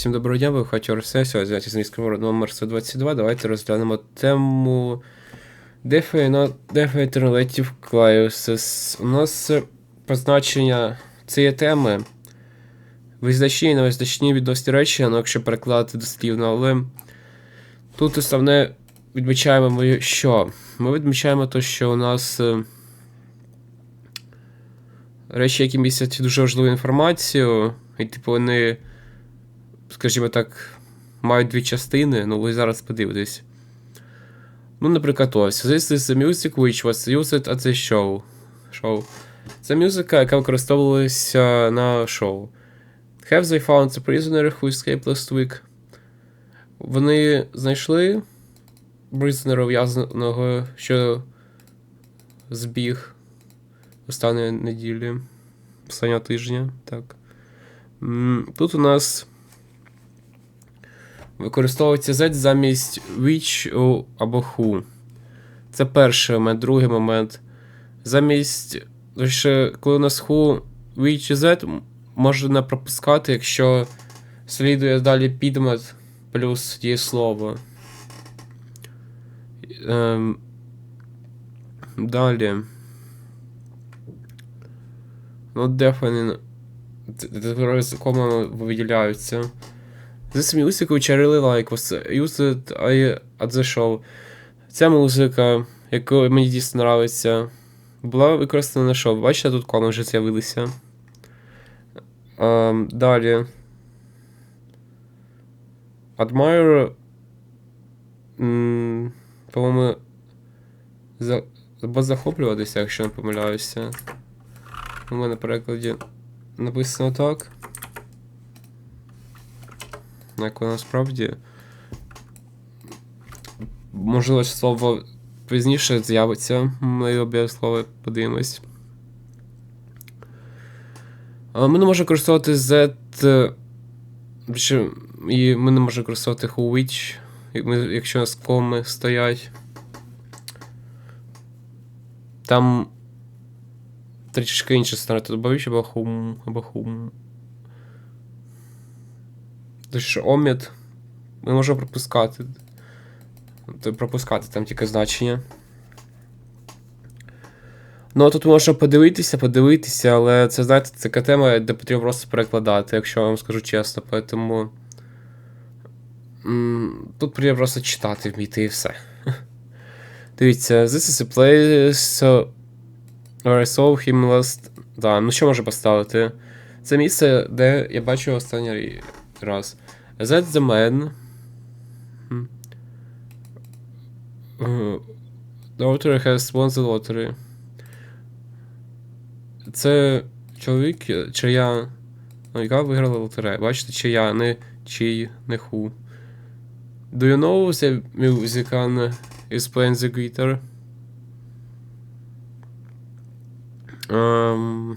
Всім доброго дня, ви хаті Орсе, сьогодні з міського номер 122. Давайте розглянемо тему Defi Alternative Clauses. У нас позначення цієї теми визначні і невизначні відносні речі, ну якщо перекладати дослівно, але тут основне відмічаємо ми що? Ми відмічаємо те, що у нас е, речі, які містять дуже важливу інформацію, і типу вони скажімо так, мають дві частини, ну ви зараз подивитесь. Ну, наприклад, ось. This is the music which was used at the show. show. Це музика, яка використовувалася на шоу. Have they found the prisoner who escaped last week? Вони знайшли признера ув'язненого, що збіг останньої неділі, останнього тижня. Так. Тут у нас використовується Z замість which або who. Це перший момент, другий момент. Замість. Лише коли у нас who, which і Z можна пропускати, якщо слідує далі підмет плюс дієслово. Ем, далі. Ну, definitely. Комами виділяються. This music which I really like was used at the show. Ця музика, яку мені дійсно нравиться, була використана на шоу. Бачите, тут коми вже з'явилися. Ем, далі. Admire. м, По-моєму. Або захоплюватися, якщо не помиляюся. У мене на перекладі написано так. Як насправді. Можливо, слово пізніше з'явиться. Ми обов'язково подивимось. Ми не можемо користувати Z. е, І ми не можемо користувати which, якщо у нас коми стоять. Там трішки інша сторона. Тут добавиш або hum, або hum. Тож омід ми можемо пропускати. Т- Пропускати там тільки значення. Ну, тут можна подивитися, подивитися, але це, знаєте, така тема, де потрібно просто перекладати, якщо я вам скажу чесно. Поэтому. Тут потрібно просто читати, вміти і все. Дивіться, this is a place where I saw him last. Да, ну що можу поставити? Це місце, де я бачив останній раз. That's the man. The lottery has won the lottery. Це чоловік, чия. Ну, яка виграла лотерею. Бачите, чия, не чий, не ху. Do you know the musician is playing the guitar? Um,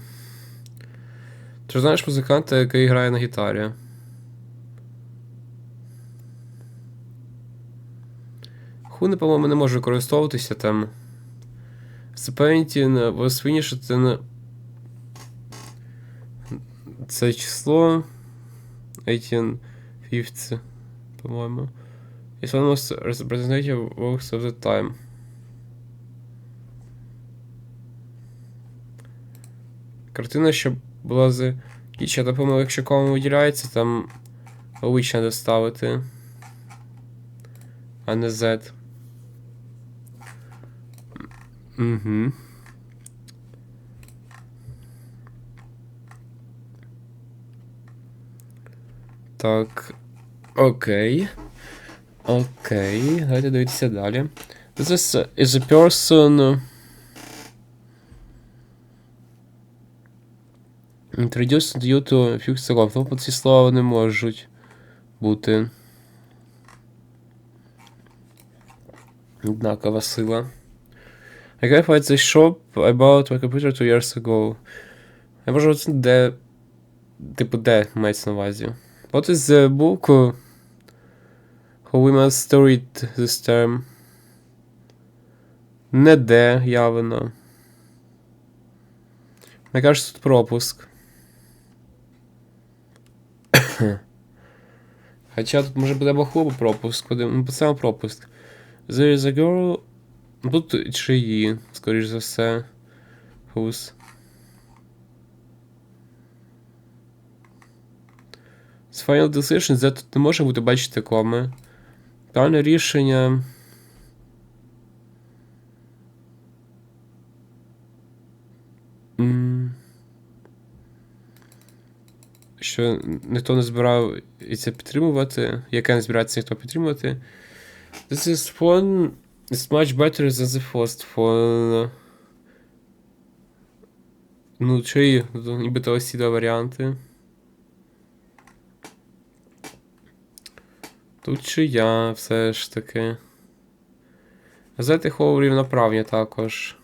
ти знаєш музиканта, який грає на гітарі? Хуни, по-моєму, не може використовуватися там. Painting was finished in... Це число 1850, по-моєму. It's one most representative works of the time. Картина, що була з Кіча, допомогу, якщо кому виділяється, там which треба ставити, а не Z. Угу. Так. Окей. Окей. Давайте дивитися далі. This is, is a person. Introduced you to слов. Тобто ці слова не можуть бути. Однакова сила. I got at the shop I bought my computer two years ago. Я можу де. Типу, де мається на увазі. What is the book? How we must read this term? Не де явно. Мені кажется, тут пропуск. Хоча тут може буде хлоп пропуск, куди. Ну, пропуск. There is a girl. Ну, Тут чи її, скоріш за все. Who's. З Final Decision, де не може бути, бачите, коми. Правильне рішення. Що ніхто не збирається підтримувати, яке не збирається ніхто підтримувати. This is phone is much better than the first phone. Ну, чи нібито ось ці два варіанти. Тут чи я все ж таки. Газети Хоу рівноправні також.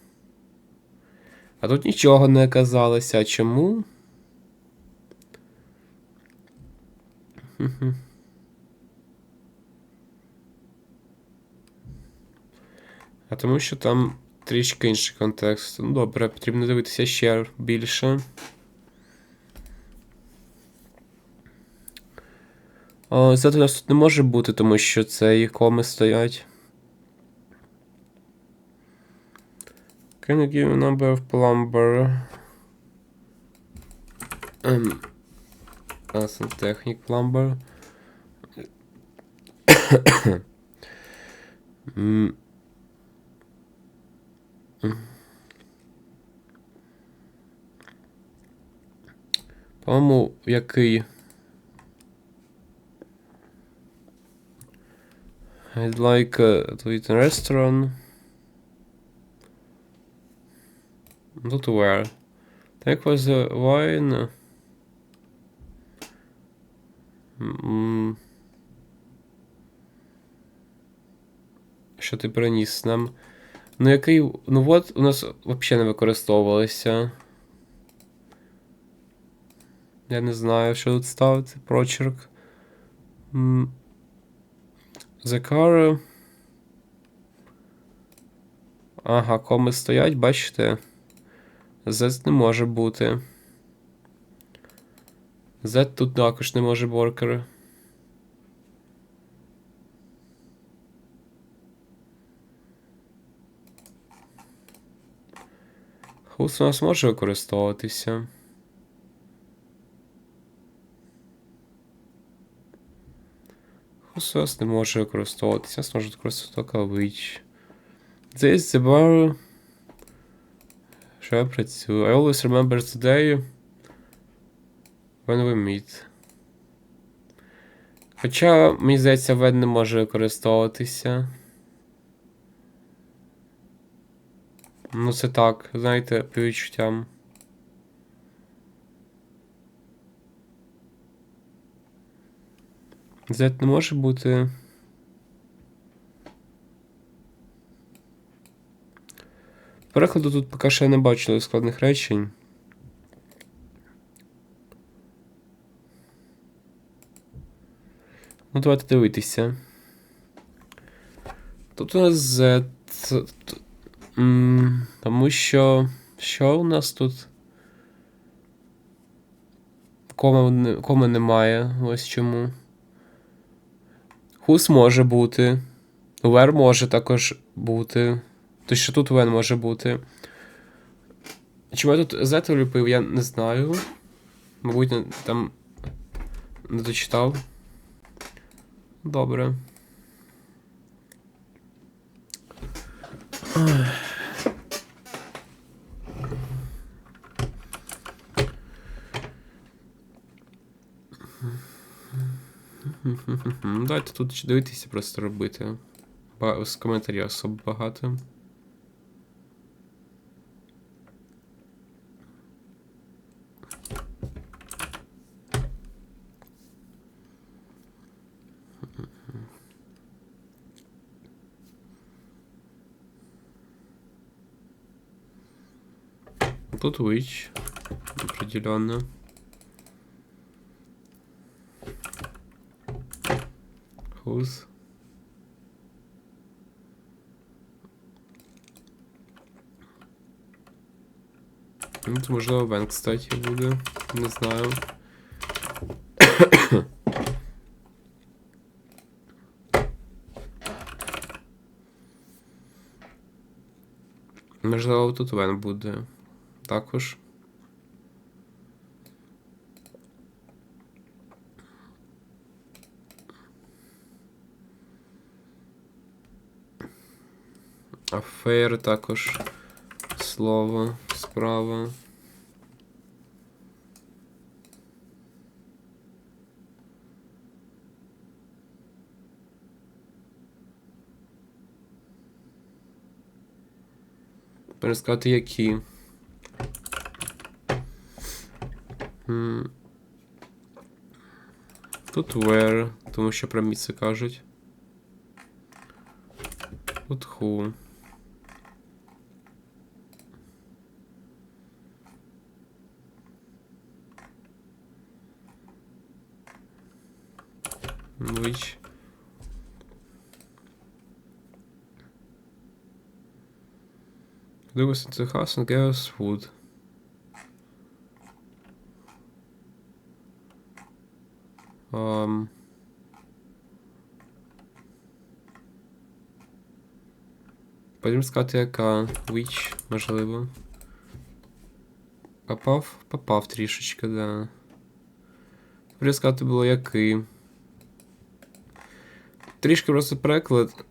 А тут нічого не оказалося. А чому? Хм-хм. А тому що там трішки інший контекст. Ну добре, потрібно дивитися ще більше. Зато у нас тут не може бути, тому що це і коми стоять. Can you give a number of plumber? Um, Santechnic plumber. По-моєму, який? I'd like uh, to eat in a restaurant. Not where. Take was the wine. М. Що ти приніс нам? Ну який. Ну от у нас взагалі не використовувалося. Я не знаю, що тут ставити. Прочерк. Car. Ага, коми стоять, бачите? Z не може бути. Z тут також не може боркер. Хус у нас може використовуватися. Хус у нас не може використовуватися. Нас може використовувати кавич. This is the bar. Що я працюю? I always remember today when we meet. Хоча, мені здається, when не може використовуватися. Ну, це так, знаєте, по відчуттям. Z не може бути. Перекладу тут поки що я не бачили складних речень. Ну, давайте дивитися. Тут у нас Z. М, Тому що. Що у нас тут? Кома, коми немає. Ось чому. Хус може бути. Вер може також бути. То що тут Вен може бути. Чому я тут Z вліпив, я не знаю. Мабуть, там не дочитав. Добре. Ой. Мгм. Давайте тут дивитися, просто робити. З коментарів особо багато. Тут Witch. Определенно. Focus. Ну, Тут можливо вен, кстати, буде. Не знаю. Можливо, тут вен буде. Також. Афейр також. Слово, справа. Пересказати які. Тут where, тому що про місце кажуть. Тут who. Which. Подивися into the house and gave us food. Um, Потім сказати, яка Which, можливо. Попав? Попав трішечки, да. Сказати було який. Трішки просто переклад.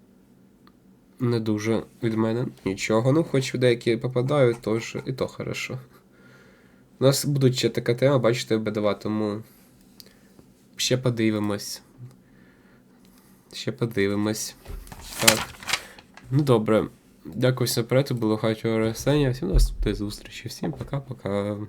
Не дуже від мене. Нічого. Ну, хоч деякі попадають, то ж і то хорошо. У нас будуть ще така тема, бачите, в БДВ, тому. Ще подивимось. Ще подивимось. Так. Ну добре. Дякую всім за перегляд, було Хатю Арсенія. Всім до зустрічі. Всім пока-пока.